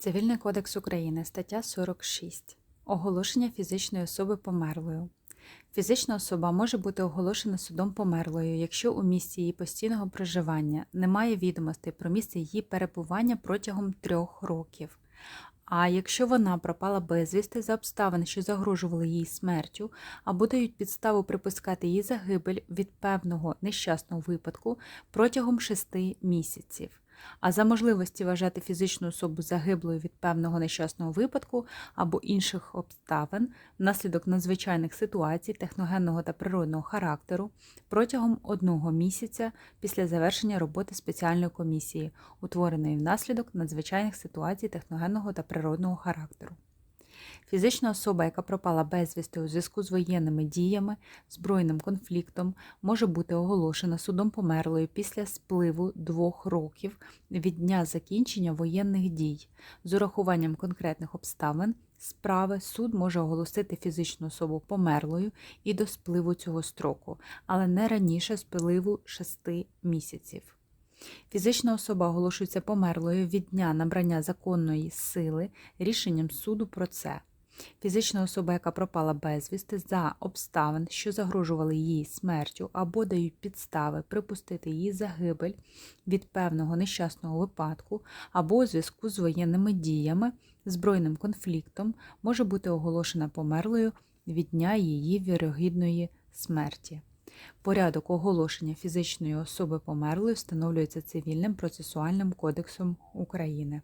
Цивільний кодекс України, стаття 46. Оголошення фізичної особи померлою. Фізична особа може бути оголошена судом померлою, якщо у місці її постійного проживання немає відомостей про місце її перебування протягом трьох років. А якщо вона пропала безвісти за обставин, що загрожували їй смертю, або дають підставу припускати її загибель від певного нещасного випадку протягом шести місяців. А за можливості вважати фізичну особу загиблою від певного нещасного випадку або інших обставин внаслідок надзвичайних ситуацій техногенного та природного характеру протягом одного місяця після завершення роботи спеціальної комісії, утвореної внаслідок надзвичайних ситуацій техногенного та природного характеру. Фізична особа, яка пропала безвісти у зв'язку з воєнними діями, збройним конфліктом, може бути оголошена судом померлою після спливу двох років від дня закінчення воєнних дій. З урахуванням конкретних обставин справи суд може оголосити фізичну особу померлою і до спливу цього строку, але не раніше спливу шести місяців. Фізична особа оголошується померлою від дня набрання законної сили рішенням суду про це. Фізична особа, яка пропала безвісти за обставин, що загрожували її смертю або дають підстави припустити її загибель від певного нещасного випадку або у зв'язку з воєнними діями, збройним конфліктом, може бути оголошена померлою від дня її вірогідної смерті. Порядок оголошення фізичної особи померлої встановлюється Цивільним процесуальним кодексом України.